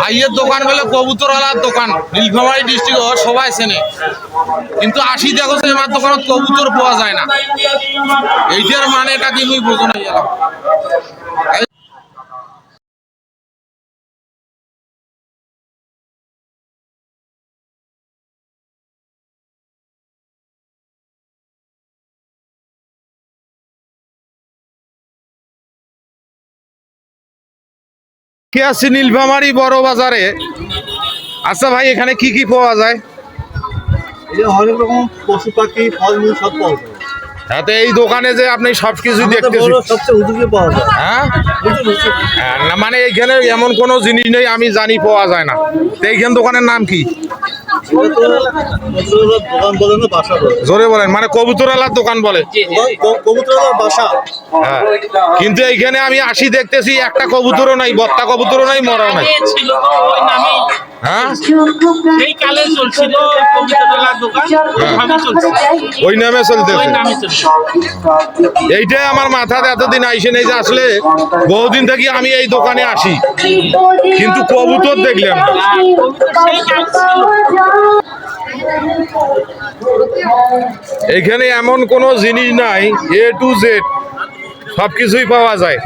ভাইয়ের দোকান বলে কবুতরওয়ালার দোকান। নীলফামারী ডিস্ট্রিক্ট সবাই চেনে। কিন্তু আসি দেখো যে আমার দোকানত কবুতর পাওয়া যায় না। এইটার মানে এটা কি বোঝো নাই কে আছি নীলফামারী বড় বাজারে? আচ্ছা ভাই এখানে কি কি পাওয়া যায়? এই অনেক রকম পশু পাখি ফলমূল সব পাওয়া যায়। হ্যাঁ তো এই দোকানে যে আপনি সব কিছু দেখতেছি। হ্যাঁ? হ্যাঁ, মানে এইখানে এমন কোনো জিনিস নেই আমি জানি পাওয়া যায় না। তো এইখান দোকানের নাম কি? জোরে বলেন মানে কবুতরালার দোকান বলে। হ্যাঁ কিন্তু এইখানে আমি আসি দেখতেছি একটা কবুতরও নাই বত্তা কবুতরও নাই মরাও নাই। ওই নামে সেই কালে চলছিল কবিতাটার দোকান ওইভাবে চলছে ওই নামে চলতেছে। এইটাই আমার মাথাতে এতদিন আইসে নেই যে আসলে বহুদিন থেকে আমি এই দোকানে আসি। কিন্তু কবুতর দেখলাম এখানে এমন কোনো জিনিস নাই এ টু জেড সব কিছুই পাওয়া যায়।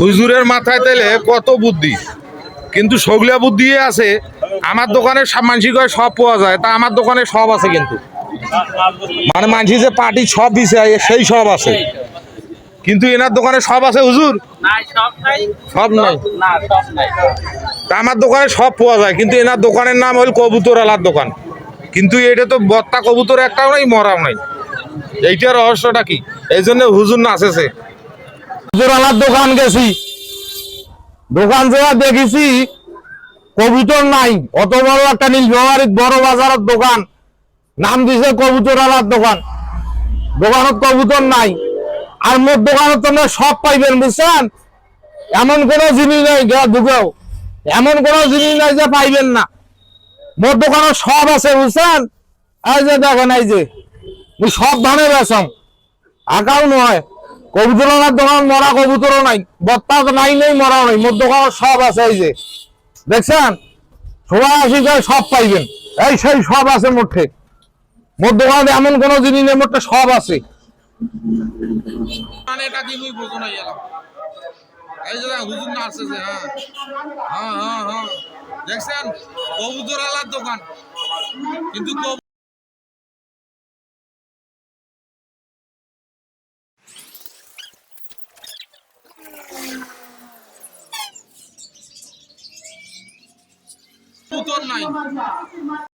হুজুরের মাথায় তেলে কত বুদ্ধি। কিন্তু সগলা বুদ্ধি আছে আমার দোকানে সব মানসিক হয় সব পাওয়া যায় তা আমার দোকানে সব আছে কিন্তু। মানে মানসি যে পার্টি সব দিছে সেই সব আছে। কিন্তু এনার দোকানে সব আছে হুজুর? সব নাই। সব নাই? না সব নাই। তা আমার দোকানে সব পাওয়া যায় কিন্তু এনার দোকানের নাম হল কবুতর আলার দোকান। কিন্তু এটা তো বত্তা কবুতর একটাও নাই মরাও নাই। এইটার রহস্যটা কি? এই জন্য হুজুর নাচেছে। হুজুর আলার দোকান গেছি। দোকান যাওয়া দেখেছি কবুতর নাই, অত বড় একটা নীলফামারীর বড় বাজারের দোকান। নাম দিছে কবুতর আলার দোকান। দোকানত কবুতর নাই। আর মোট দোকানত সব পাইবেন, বুঝছেন? এমন কোনো জিনিস নাই ঢুকেও এমন কোনো জিনিস নাই যে পাইবেন না। মোর দোকানে সব আছে, বুঝছেন? এই যে দেখেন, এই যে। সব ধরনের বেচাম আঁকাও নয়। কবুতরের দোকান মরা কবুতরও নাই। বত্তা নাই নেই, মরাও নাই। মোর দোকানে সব আছে, এই যে। দেখছেন? আসি যায়, সব পাইবেন। এই সেই সব আছে মোটে মধ্য দোকানে এমন কোনো জিনিস নেই মোটে সব আছে। মানে এই যে হ্যাঁ। হ্যাঁ হ্যাঁ হ্যাঁ। দেখছেন? কবুতর আলার দোকান। কিন্তু কবুতর নাই।